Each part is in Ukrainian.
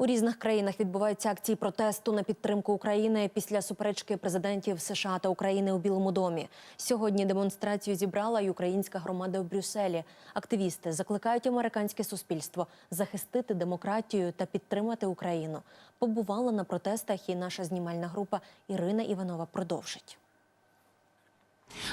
У різних країнах відбуваються акції протесту на підтримку України після суперечки президентів США та України у Білому домі. Сьогодні демонстрацію зібрала й українська громада в Брюсселі. Активісти закликають американське суспільство захистити демократію та підтримати Україну. Побувала на протестах і наша знімальна група Ірина Іванова продовжить.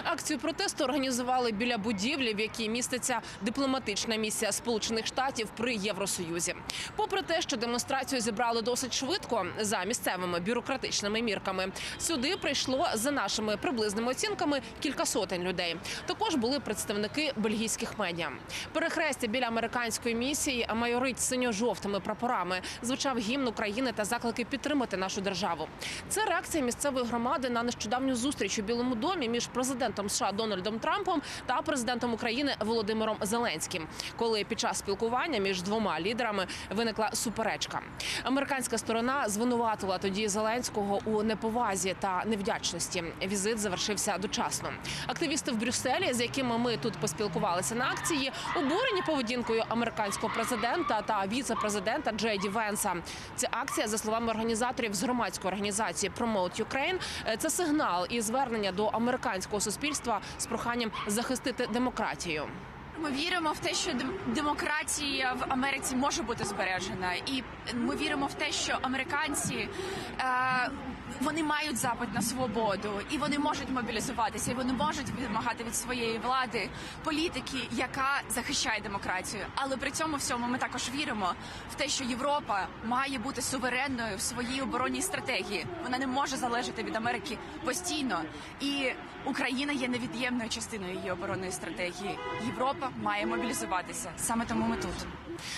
Акцію протесту організували біля будівлі, в якій міститься дипломатична місія Сполучених Штатів при Євросоюзі. Попри те, що демонстрацію зібрали досить швидко за місцевими бюрократичними мірками, сюди прийшло за нашими приблизними оцінками кілька сотень людей. Також були представники бельгійських медіа. Перехрестя біля американської місії майорить синьо-жовтими прапорами. Звучав гімн України та заклики підтримати нашу державу. Це реакція місцевої громади на нещодавню зустріч у Білому домі між президентом США Дональдом Трампом та президентом України Володимиром Зеленським, коли під час спілкування між двома лідерами виникла суперечка. Американська сторона звинуватила тоді Зеленського у неповазі та невдячності. Візит завершився дочасно. Активісти в Брюсселі, з якими ми тут поспілкувалися на акції, обурені поведінкою американського президента та віце-президента Джейді Венса. Ця акція, за словами організаторів з громадської організації Promote Ukraine, це сигнал і звернення до американського суспільства з проханням захистити демократію. Ми віримо в те, що демократія в Америці може бути збережена, і ми віримо в те, що американці е, вони мають запит на свободу, і вони можуть мобілізуватися, і вони можуть вимагати від своєї влади політики, яка захищає демократію. Але при цьому всьому ми також віримо в те, що Європа має бути суверенною в своїй оборонній стратегії. Вона не може залежати від Америки постійно, і Україна є невід'ємною частиною її оборонної стратегії. Європа має мобілізуватися. Саме тому ми тут.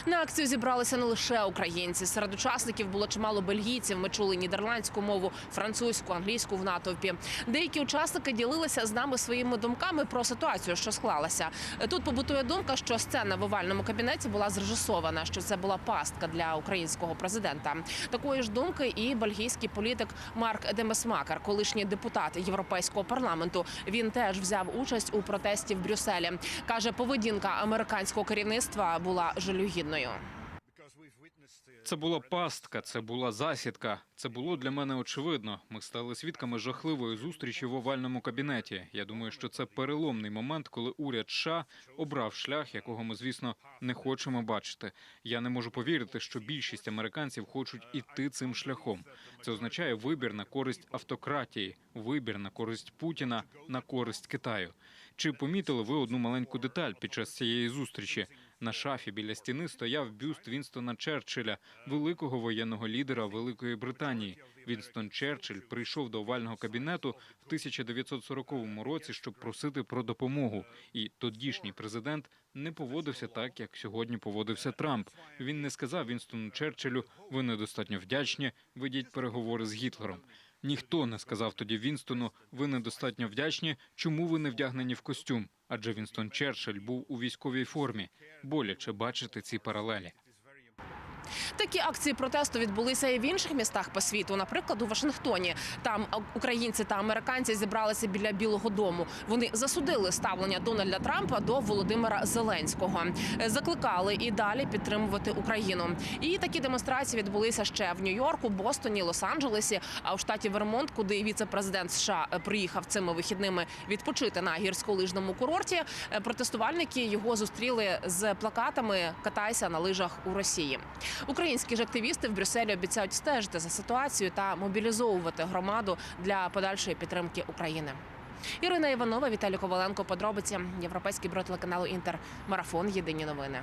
На акцію зібралися не лише українці. Серед учасників було чимало бельгійців. Ми чули нідерландську мову, французьку, англійську в натовпі. Деякі учасники ділилися з нами своїми думками про ситуацію, що склалася. Тут побутує думка, що сцена в овальному кабінеті була зрежисована, що це була пастка для українського президента. Такої ж думки і бельгійський політик Марк Демесмакер, колишній депутат Європейського парламенту. Він теж взяв участь у протесті в Брюсселі. каже, поведінка американського керівництва була жалюгідною. Це була пастка, це була засідка. Це було для мене очевидно. Ми стали свідками жахливої зустрічі в овальному кабінеті. Я думаю, що це переломний момент, коли уряд США обрав шлях, якого ми, звісно, не хочемо бачити. Я не можу повірити, що більшість американців хочуть іти цим шляхом. Це означає вибір на користь автократії, вибір на користь Путіна, на користь Китаю. Чи помітили ви одну маленьку деталь під час цієї зустрічі? На шафі біля стіни стояв бюст Вінстона Черчилля, великого воєнного лідера Великої Британії. Вінстон Черчилль прийшов до овального кабінету в 1940 році, щоб просити про допомогу. І тодішній президент не поводився так, як сьогодні поводився Трамп. Він не сказав Вінстону Черчиллю, ви недостатньо вдячні, ведіть переговори з Гітлером. Ніхто не сказав тоді Вінстону, ви недостатньо вдячні, чому ви не вдягнені в костюм. Адже Вінстон Черчилль був у військовій формі. Боляче бачити ці паралелі. Такі акції протесту відбулися і в інших містах по світу, наприклад, у Вашингтоні. Там українці та американці зібралися біля Білого Дому. Вони засудили ставлення Дональда Трампа до Володимира Зеленського, Е, закликали і далі підтримувати Україну. І такі демонстрації відбулися ще в Нью-Йорку, Бостоні, Лос-Анджелесі. А в штаті Вермонт, куди віце-президент США е, приїхав цими вихідними відпочити на гірськолижному курорті. е, Протестувальники його зустріли з плакатами Катайся на лижах у Росії. Українські ж активісти в Брюсселі обіцяють стежити за ситуацією та мобілізовувати громаду для подальшої підтримки України. Ірина Іванова, Віталій Коваленко. Подробиці Європейський бро телеканалу Інтер. Марафон. Єдині новини.